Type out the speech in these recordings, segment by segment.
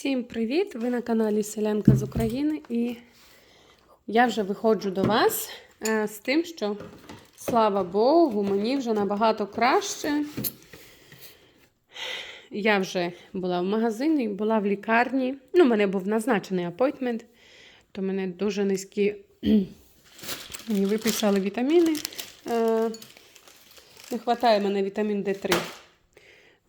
Всім привіт! Ви на каналі Селянка з України і я вже виходжу до вас е, з тим, що слава Богу, мені вже набагато краще. Я вже була в магазині, була в лікарні. Ну, мене був назначений апойтмент, то мене дуже низькі мені виписали вітаміни. Е, Не вистачає мене вітамін Д3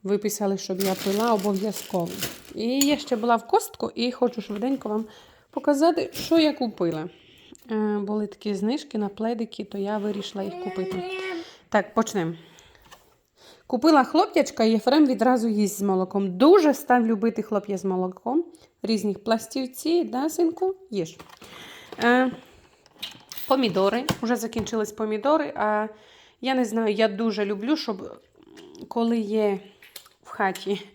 виписали, щоб я пила обов'язково. І я ще була в костку і хочу швиденько вам показати, що я купила. Е, були такі знижки на пледики, то я вирішила їх купити. Так, почнемо. Купила хлоп'ячка, і Єфрем відразу їсть з молоком. Дуже став любити хлоп'я з молоком. Різних пластівці, да, синку? Їж. Е, помідори. Вже закінчились помідори. А я не знаю, я дуже люблю, щоб коли є хаті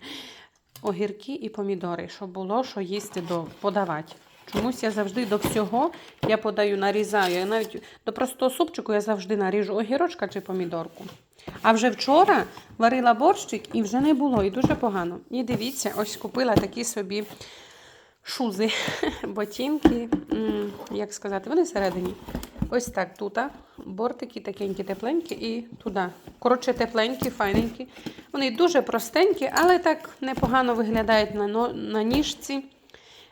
огірки і помідори, щоб було що їсти до подавати. Чомусь я завжди до всього я подаю, нарізаю. Я навіть до простого супчику я завжди наріжу огірочка чи помідорку. А вже вчора варила борщик і вже не було, і дуже погано. І дивіться, ось купила такі собі шузи, ботинки, як сказати, вони всередині. Ось так тут. Бортики такенькі, тепленькі і туди. Коротше, тепленькі, файненькі. Вони дуже простенькі, але так непогано виглядають на, на ніжці.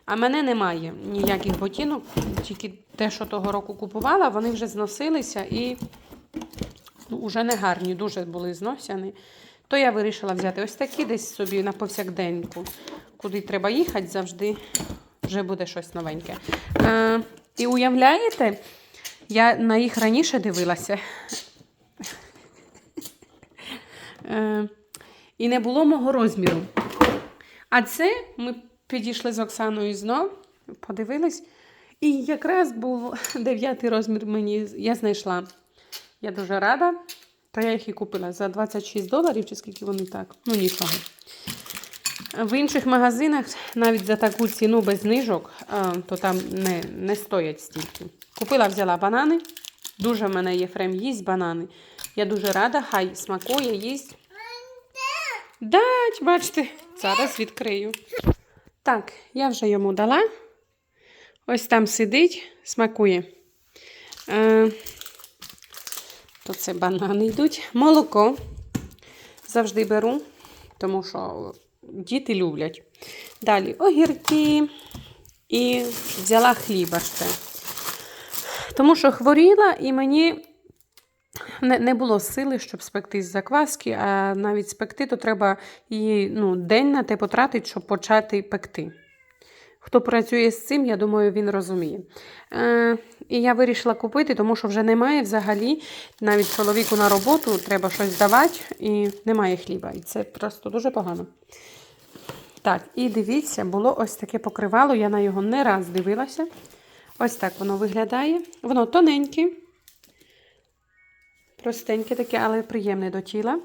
А мене немає ніяких ботинок, тільки те, що того року купувала, вони вже зносилися і ну, вже не гарні, дуже були зносяні. То я вирішила взяти ось такі десь собі на повсякденьку. Куди треба їхати, завжди вже буде щось новеньке. Е, і уявляєте, я на їх раніше дивилася. Е, і не було мого розміру. А це ми підійшли з Оксаною знов, подивились. І якраз був дев'ятий розмір мені я знайшла. Я дуже рада. То я їх і купила за 26 доларів, чи скільки вони так. Ну, нічого. В інших магазинах навіть за таку ціну без знижок, то там не, не стоять стільки. Купила, взяла банани. Дуже в мене Єфрем їсть банани. Я дуже рада, хай смакує, їсть. Дать, бачите, зараз відкрию. Так, я вже йому дала. Ось там сидить, смакує. Е, то це банани йдуть. Молоко завжди беру, тому що діти люблять. Далі огірки і взяла хліба ще. Тому що хворіла і мені не, не було сили, щоб спекти з закваски, а навіть спекти, то треба її ну, день на те потратити, щоб почати пекти. Хто працює з цим, я думаю, він розуміє. Е, і я вирішила купити, тому що вже немає взагалі. Навіть чоловіку на роботу треба щось давати, і немає хліба. І це просто дуже погано. Так, і дивіться, було ось таке покривало. Я на його не раз дивилася. Ось так воно виглядає. Воно тоненьке, простеньке таке, але приємне до тіла.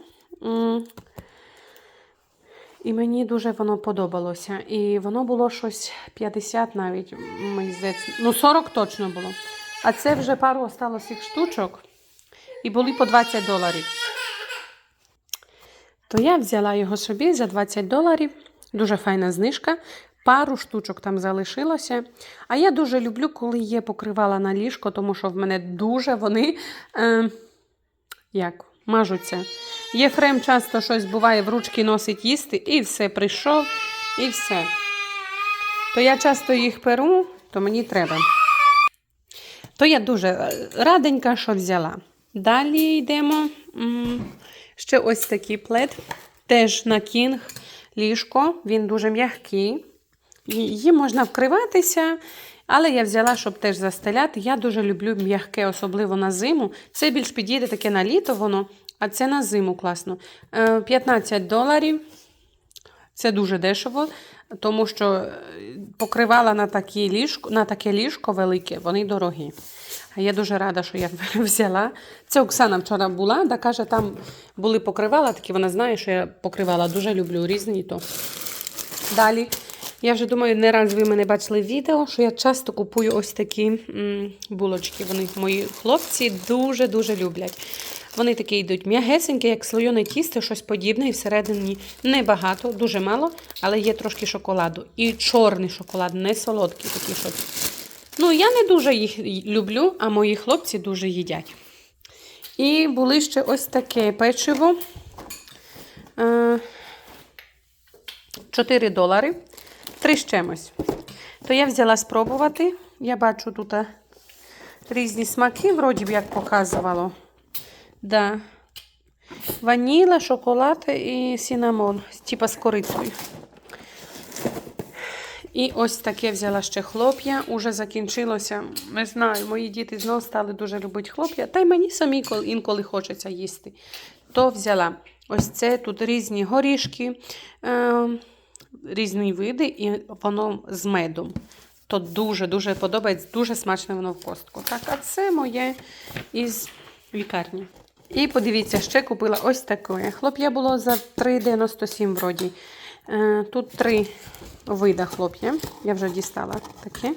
І мені дуже воно подобалося. І воно було щось 50 навіть. Ну, 40 точно було. А це вже пару осталось їх штучок. І були по 20 доларів. То я взяла його собі за 20 доларів. Дуже файна знижка. Пару штучок там залишилося. А я дуже люблю, коли є покривала на ліжко, тому що в мене дуже вони е, як, мажуться. Єфрем часто щось буває в ручки носить їсти, і все прийшов, і все. То я часто їх перу, то мені треба. То я дуже е, раденька, що взяла. Далі йдемо. Ще ось такий плед. Теж на кінг ліжко. Він дуже м'який. Її можна вкриватися, але я взяла, щоб теж застеляти. Я дуже люблю м'яке, особливо на зиму. Це більш підійде таке на літо воно, а це на зиму класно. Е, 15 доларів. Це дуже дешево, тому що е, покривала на, такі ліжко, на таке ліжко велике, вони дорогі. Я дуже рада, що я взяла. Це Оксана вчора була, да каже, там були покривала, такі вона знає, що я покривала. Дуже люблю різні. то. Далі. Я вже думаю, не раз ви мене бачили відео, що я часто купую ось такі булочки. Вони мої хлопці дуже-дуже люблять. Вони такі йдуть м'ягесенькі, як слоєне тісто, щось подібне, і всередині небагато, дуже мало, але є трошки шоколаду. І чорний шоколад, не солодкий такий, що. Ну, я не дуже їх люблю, а мої хлопці дуже їдять. І були ще ось таке печиво. Е, 4 долари. Три з чимось. То я взяла спробувати. Я бачу тут е, різні смаки, вроді б як показувало. Да. Ваніла, шоколад і синамон, типа з корицею. І ось таке взяла ще хлоп'я. Уже закінчилося. Не знаю, мої діти знову стали дуже любити хлоп'я. Та й мені самі інколи хочеться їсти. То взяла ось це тут різні горішки, е, різні види, і воно з медом. То дуже-дуже подобається, дуже смачне воно в костку. Так, а це моє із лікарні. І подивіться, ще купила ось таке. Хлоп'я було за 3,97 вроді. Е, Тут три вида хлоп'я. Я вже дістала таке.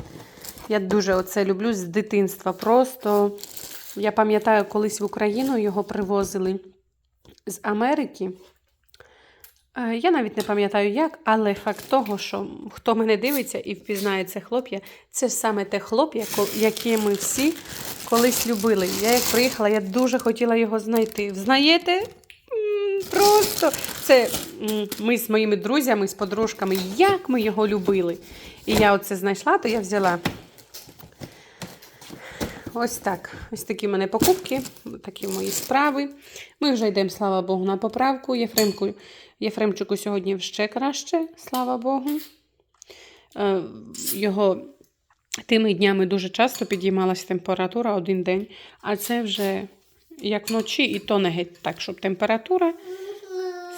Я дуже оце люблю з дитинства. Просто я пам'ятаю, колись в Україну його привозили з Америки. Е, Я навіть не пам'ятаю як, але факт того, що хто мене дивиться і впізнає це хлоп'я, це саме те хлоп'я, яке ми всі колись любили. Я як приїхала, я дуже хотіла його знайти. Знаєте? М, Просто це ми з моїми друзями, з подружками, як ми його любили. І я оце знайшла, то я взяла. Ось так. Ось такі в мене покупки, такі мої справи. Ми вже йдемо, слава Богу, на поправку. Єфремку, Єфремчику сьогодні ще краще, слава Богу. Е, Його тими днями дуже часто підіймалася температура один день, а це вже як вночі, і то не геть так, щоб температура,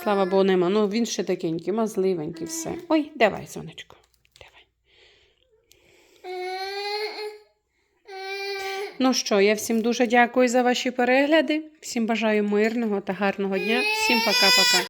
слава Богу, нема. Ну, він ще такенький, мазливенький, все. Ой, давай, сонечко. Давай. Ну що, я всім дуже дякую за ваші перегляди. Всім бажаю мирного та гарного дня. Всім пока-пока.